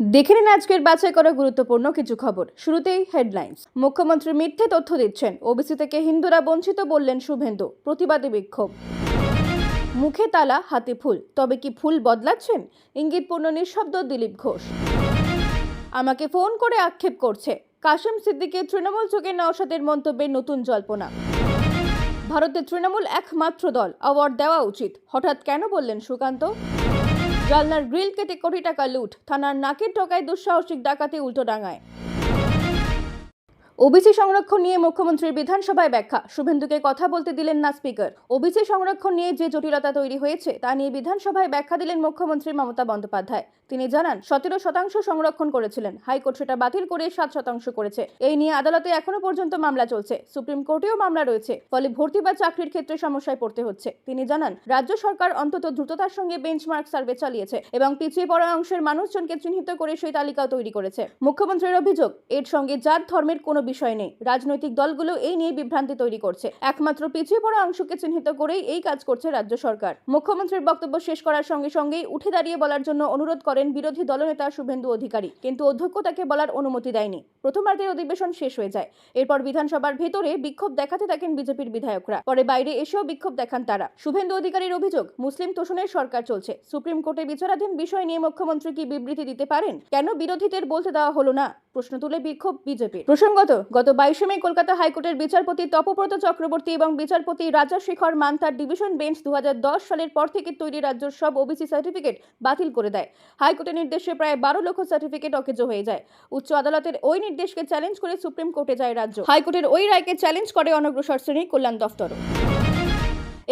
দেখে নিন আজকের বাছাই করা গুরুত্বপূর্ণ কিছু খবর। শুরুতেই হেডলাইন্স মুখ্যমন্ত্রী মিথ্যে তথ্য দিচ্ছেন। ওবিসি থেকে হিন্দুরা বঞ্চিত বললেন শুভেন্দু। প্রতিবাদী বিক্ষোভ। মুখে তালা, হাতে ফুল। তবে কি ফুল বদলাচ্ছেন? ইঙ্গিতপূর্ণ নিঃশব্দ দিলীপ ঘোষ। আমাকে ফোন করে আক্ষেপ করছে। কাশেম সিদ্দিকের তৃণমূল চোখে নওশাদের মন্তব্যে নতুন জল্পনা। ভারতের তৃণমূল একমাত্র দল। অ্যাওয়ার্ড দেওয়া উচিত। হঠাৎ কেন বললেন সুকান্ত? জালনার গ্রিল কেটে কোটি টাকা লুট। থানার নাকের ঠকায় দুঃসাহসিক ডাকাতি উল্টো ডাঙায়। ওবিসি সংরক্ষণ নিয়ে মুখ্যমন্ত্রীর বিধানসভায় ব্যাখ্যা। শুভেন্দুকে কথা বলতে দিলেন না স্পিকার। ওবিসি সংরক্ষণ নিয়ে যে জটিলতা তৈরি হয়েছে, তা নিয়ে বিধানসভায় ব্যাখ্যা দিলেন মুখ্যমন্ত্রী মমতা বন্দ্যোপাধ্যায়। তিনি জানান, সতেরো শতাংশ সংরক্ষণ করেছিলেন। হাইকোর্ট সেটা বাতিল করে সাত শতাংশ করেছে। এই নিয়ে আদালতে এখনও পর্যন্ত মামলা চলছে। সুপ্রিম কোর্টেও মামলা রয়েছে, ফলে ভর্তি বা চাকরির ক্ষেত্রে সমস্যায় পড়তে হচ্ছে। তিনি জানান, রাজ্য সরকার অন্তত দ্রুততার সঙ্গে বেঞ্চমার্ক সার্ভে চালিয়েছে এবং পিছিয়ে পড়া অংশের মানুষজনকে চিহ্নিত করে সেই তালিকাও তৈরি করেছে। মুখ্যমন্ত্রীর অভিযোগ, এর সঙ্গে জাত ধর্মের কোনো বিষয় নেই। রাজনৈতিক দলগুলো এই নিয়ে বিভ্রান্তি তৈরি করছে। একমাত্র পিছিয়ে পড়া অংশকে চিহ্নিত করেই এই কাজ করছে রাজ্য সরকার। মুখ্যমন্ত্রীর বক্তব্য শেষ করার সঙ্গে সঙ্গেই উঠে দাঁড়িয়ে বলার জন্য অনুরোধ করেন বিরোধী দলনেতা শুভেন্দু অধিকারী। কিন্তু অধ্যক্ষ তাকে বলার অনুমতি দেয়নি। প্রথমার্ধের অধিবেশন শেষ হয়ে যায়। এরপর বিধানসভার ভেতরে বিক্ষোভ দেখাতে থাকেন বিজেপির বিধায়করা। পরে বাইরে এসেও বিক্ষোভ দেখান তারা। শুভেন্দু অধিকারীর অভিযোগ, মুসলিম তোষণের সরকার চলছে। সুপ্রিম কোর্টে বিচারাধীন বিষয় নিয়ে মুখ্যমন্ত্রী কি বিবৃতি দিতে পারেন? কেন বিরোধীদের বলতে দেওয়া হলো না? প্রশ্ন তুলে বিক্ষোভ বিজেপি প্রসঙ্গত, গত বাইশে মে কলকাতা হাইকোর্টের বিচারপতি তপব্রত চক্রবর্তী এবং বিচারপতি রাজা শেখর মান্তার ডিভিশন বেঞ্চ দু হাজার দশ সালের পর থেকে তৈরি রাজ্যের সব ওবিসি সার্টিফিকেট বাতিল করে দেয়। হাইকোর্টের নির্দেশে প্রায় বারো লক্ষ সার্টিফিকেট অকেজো হয়ে যায়। উচ্চ আদালতের ওই নির্দেশকে চ্যালেঞ্জ করে সুপ্রিম কোর্টে যায় রাজ্য। হাইকোর্টের ওই রায়কে চ্যালেঞ্জ করে অনগ্রসর শ্রেণির কল্যাণ দফতরও।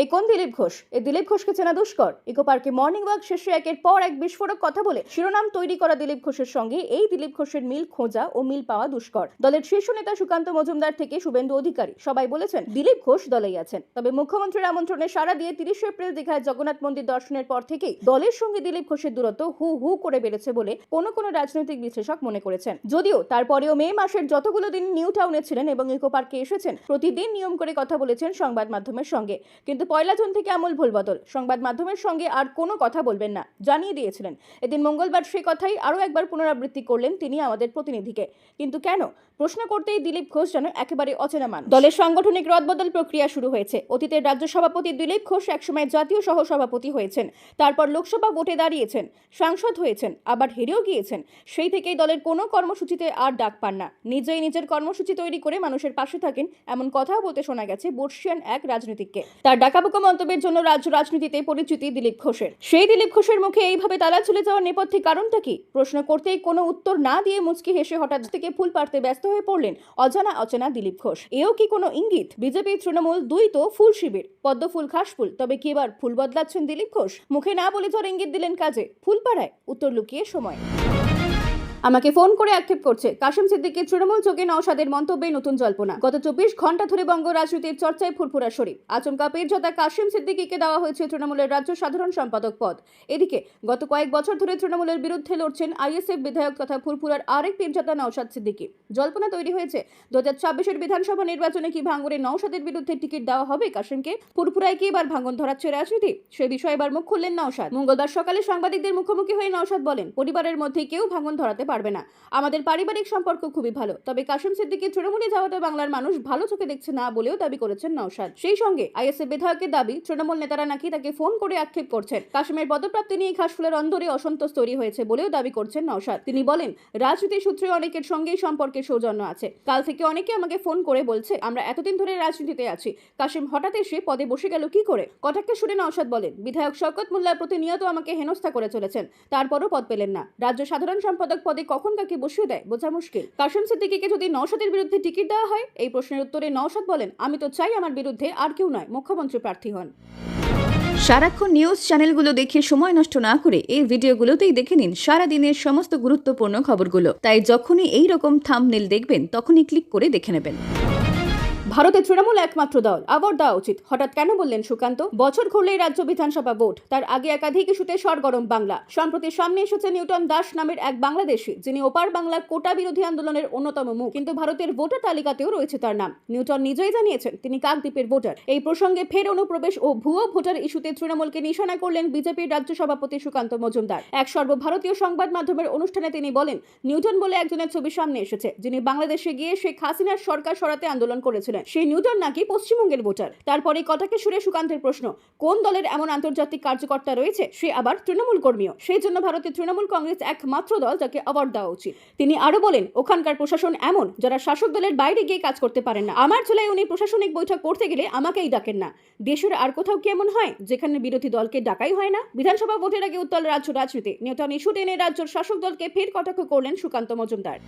এই কোন দিলীপ ঘোষ? এই দিলীপ ঘোষকে চেনা দুষ্কর? ইকো পার্কে মর্নিং ওয়াক শেষে একের পর এক বিস্ফোরক কথা বলে শিরোনাম তৈরি করা দিলীপ ঘোষের সঙ্গে এই দিলীপ ঘোষের মিল খোঁজা ও মিল পাওয়া দুষ্কর। দলের শীর্ষ নেতা সুকান্ত মজুমদার থেকে শুভেন্দু অধিকারী সবাই বলেছেন, দিলীপ ঘোষ দলেই আছেন। তবে মুখ্যমন্ত্রীর আমন্ত্রণে সাড়া দিয়ে তিরিশে এপ্রিল দীঘায় জগন্নাথ মন্দির দর্শনের পর থেকেই দলের সঙ্গে দিলীপ ঘোষের দূরত্ব হু হু করে বেড়েছে বলে কোনো কোনো রাজনৈতিক বিশ্লেষক মনে করেছেন। যদিও তারপরেও মে মাসের যতগুলো দিন নিউ টাউনে ছিলেন এবং ইকো পার্কে এসেছেন, প্রতিদিন নিয়ম করে কথা বলেছেন সংবাদ মাধ্যমের সঙ্গে। কিন্তু পয়লা জুন থেকে আমূল ভুলবদল সংবাদ মাধ্যমের সঙ্গে আর কোনো কথা বলবেন না, জানিয়ে দিয়েছিলেন। এদিন মঙ্গলবার সেই কথাই আরও একবার পুনরাবৃত্তি করলেন তিনি আমাদের প্রতিনিধিকে। কিন্তু কেন? প্রশ্ন করতেই দিলীপ ঘোষ যেন একেবারে অচেনা মান দলের সাংগঠনিক রদবদল প্রক্রিয়া শুরু হয়েছে। অতীতের রাজ্য সভাপতি দিলীপ ঘোষ একসময় জাতীয় সহ সভাপতি হয়েছেন। তারপর লোকসভা ভোটে দাঁড়িয়েছেন, সাংসদ হয়েছেন, আবার হেরেও গিয়েছেন। সেই থেকেই দলের কোনো কর্মসূচিতে আর ডাক পান না। নিজেই নিজের কর্মসূচি তৈরি করে মানুষের পাশে থাকেন, এমন কথাও বলতে শোনা গেছে বর্ষিয়ান এক রাজনীতিককে। তার ডাকাবুকো মন্তব্যের জন্য রাজ্য রাজনীতিতে পরিচিতি দিলীপ ঘোষের। সেই দিলীপ ঘোষের মুখে এইভাবে তালা চলে যাওয়ার নেপথ্যে কারণটা কি? প্রশ্ন করতেই কোনো উত্তর না দিয়ে মুচকি হেসে হঠাৎ থেকে ফুল পাড়তে ব্যস্ত হয়ে পড়লেন অজানা অচেনা দিলীপ ঘোষ। এও কি কোনো ইঙ্গিত? বিজেপি তৃণমূল দুই তো ফুল শিবির, পদ্ম ফুল খাস ফুল তবে কি এবার ফুল বদলাচ্ছেন দিলীপ ঘোষ? মুখে না বলে ধর ইঙ্গিত দিলেন কাজে, ফুল পাড়ায়, উত্তর লুকিয়ে সময়। আমাকে ফোন করে আক্ষেপ করছে। কাশিম সিদ্দিকের তৃণমূল যোগে নওশাদের মন্তব্যে নতুন জল্পনা। গত চব্বিশ ঘণ্টা ধরে বঙ্গ রাজনীতির চর্চায় ফুরফুরা শরীফ। আচমকা পেরজতা কাশিম সিদ্দিকিকে দেওয়া হয়েছে তৃণমূলের রাজ্য সাধারণ সম্পাদক পদ। এদিকে, গত কয়েক বছর ধরে তৃণমূলের বিরুদ্ধে লড়ছেন আইএসএফ বিধায়ক তথা ফুরফুরার আরেক পেরজতা নওশাদ সিদ্দিকি। জল্পনা তৈরি হয়েছে দু হাজার ছাব্বিশের বিধানসভা নির্বাচনে কি ভাঙড়ে নওশাদের বিরুদ্ধে টিকিট দেওয়া হবে? কাশেমকে ফুরফুরায় কি এবার ভাঙন ধরাচ্ছে রাজনীতি? সে বিষয়ে এবার মুখ খুললেন নওশাদ। মঙ্গলবার সকালে সাংবাদিকদের মুখোমুখি হয়ে নওশাদ বলেন, পরিবারের মধ্যে কেউ ভাঙন ধরাতে পারবে না। আমাদের পারিবারিক সম্পর্ক খুবই ভালো, তবে কাশিম সিদ্দিকী তৃণমূলে যাওয়াতে বাংলার মানুষ ভালো চোখে দেখছে না বলেও দাবি করেছেন নওশাদ। সেই সঙ্গে আইএসএফ বিধায়কের দাবি, তৃণমূল নেতারা নাকি তাকে ফোন করে আক্ষেপ করছেন। কাশিমের পদপ্রাপ্তি নিয়ে ঘাসফুলের অন্দরে অসন্তোষ তৈরি হয়েছে বলেও দাবি করছেন নওশাদ। তিনি বলেন, রাজনীতি সূত্রে অনেকের সঙ্গেই সম্পর্কের সৌজন্য আছে। কাল থেকে অনেকে আমাকে ফোন করে বলছে, আমরা এতদিন ধরে রাজনীতিতে আছি। কাশিম হঠাৎ এসে পদে বসে গেল কি করে? কটাক্ষে শুনে নওশাদ বলেন, বিধায়ক শওকত মোল্লা প্রতিনিয়ত আমাকে হেনস্থা করে চলেছেন, তারপরও পদ পেলেন না। রাজ্য সাধারণ সম্পাদক পদে কখন কাকে বসিয়ে দেয়? বোঝা মুশকিল। কাশেম সিদ্দিকিকে যদি নওশাদের বিরুদ্ধে টিকিট দেওয়া হয়, এই প্রশ্নের উত্তরে নওশাদ বলেন, আমি তো চাই আমার বিরুদ্ধে আর কেউ নয়, মুখ্যমন্ত্রী প্রার্থী হন। সারাক্ষণ নিউজ চ্যানেলগুলো দেখে সময় নষ্ট না করে এই ভিডিওগুলোতেই দেখে নিন সারা দিনের সমস্ত গুরুত্বপূর্ণ খবরগুলো। তাই যখনই এই রকম থামনেল দেখবেন, তখনই ক্লিক করে দেখে নেবেন। ভারতে তৃণমূল একমাত্র দল। অ্যাওয়ার্ড দেওয়া উচিত। হঠাৎ কেন বললেন সুকান্ত? বছর ঘুরলেই রাজ্য বিধানসভা ভোট। তার আগে একাধিক ইস্যুতে সরগরম বাংলা। সম্প্রতি সামনে এসেছে নিউটন দাস নামের এক বাংলাদেশি, যিনি ওপার বাংলার কোটা বিরোধী আন্দোলনের অন্যতম মুখ। কিন্তু ভারতের ভোটার তালিকাতেও রয়েছে তার নাম। নিউটন নিজেই জানিয়েছেন তিনি কাকদ্বীপের ভোটার। এই প্রসঙ্গে ফের অনুপ্রবেশ ও ভুয়ো ভোটার ইস্যুতে তৃণমূলকে নিশানা করলেন বিজেপির রাজ্য সভাপতি সুকান্ত মজুমদার। এক সর্বভারতীয় সংবাদ মাধ্যমের অনুষ্ঠানে তিনি বলেন, নিউটন বলে একজনের ছবি সামনে এসেছে, যিনি বাংলাদেশে গিয়ে শেখ হাসিনার সরকার সরাতে আন্দোলন করেছিলেন। সেই নিউটন নাকি পশ্চিমবঙ্গের ভোটার? তারপরে কথাকে সুরে সুকান্তের প্রশ্ন, কোন দলের এমন আন্তর্জাতিক কার্যকর্তা রয়েছে? সে আবার তৃণমূল কর্মীও। সেই জন্য ভারতের তৃণমূল কংগ্রেস একমাত্র দল যাকে অ্যাওয়ার্ড দেওয়া উচিত। তিনি আরও বলেন, ওখানকার প্রশাসন এমন, যারা শাসক দলের বাইরে গিয়ে কাজ করতে পারেন না। আমার জেলায় উনি প্রশাসনিক বৈঠক করতে গেলে আমাকেই ডাকেন না। দেশের আর কোথাও কি এমন হয়, যেখানে বিরোধী দলকে ডাকাই হয় না? বিধানসভা ভোটের আগে উত্তল রাজ্য রাজনীতি। নিউটন ইস্যু টেনে রাজ্যের শাসক দলকে ফের কটাক্ষ করলেন সুকান্ত মজুমদার।